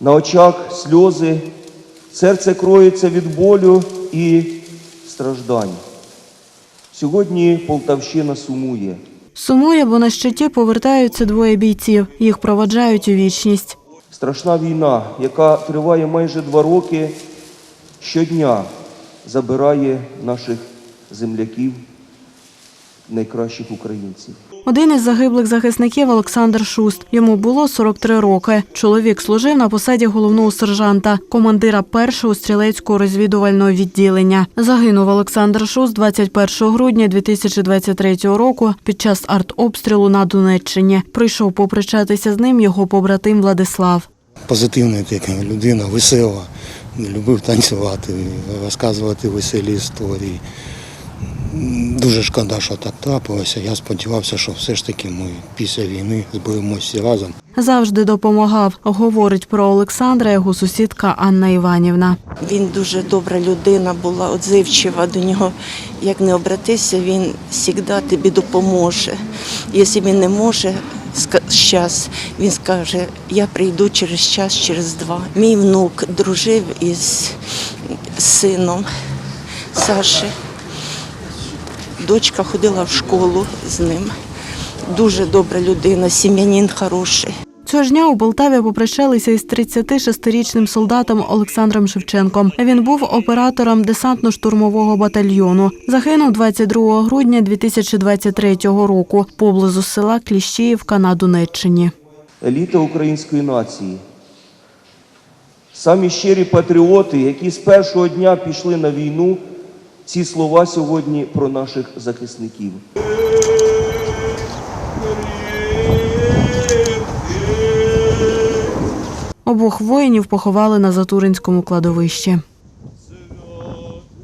На очах сльози, серце кроється від болю і страждань. Сьогодні Полтавщина сумує. Сумує, бо на щиті повертаються двоє бійців. Їх проваджають у вічність. Страшна війна, яка триває майже два роки, щодня забирає наших земляків, найкращих українців. Один із загиблих захисників Олександр Шуст. Йому було 43 роки. Чоловік служив на посаді головного сержанта, командира першого стрілецького розвідувального відділення. Загинув Олександр Шуст 21 грудня 2023 року під час артобстрілу на Донеччині. Прийшов попрощатися з ним його побратим Владислав. позитивна така людина, весела, любив танцювати, розказувати веселі історії. Дуже шкода, що так трапилося. Я сподівався, що все ж таки ми після війни зберемося разом. Завжди допомагав. Говорить про Олександра його сусідка Анна Іванівна. Він дуже добра людина була, отзивчива до нього. Як не обратися, він завжди тобі допоможе. Якщо він не може зараз, він скаже, я прийду через час, через два. Мій внук дружив із сином Саші. Дочка ходила в школу з ним. Дуже добра людина, сім'янин хороший. Цього ж дня у Полтаві попрощалися із 36-річним солдатом Олександром Шевченком. Він був оператором десантно-штурмового батальйону. Загинув 22 грудня 2023 року поблизу села Кліщіївка на Донеччині. еліта української нації. Самі щирі патріоти, які з першого дня пішли на війну, ці слова сьогодні про наших захисників. Обох воїнів поховали на Затуринському кладовищі.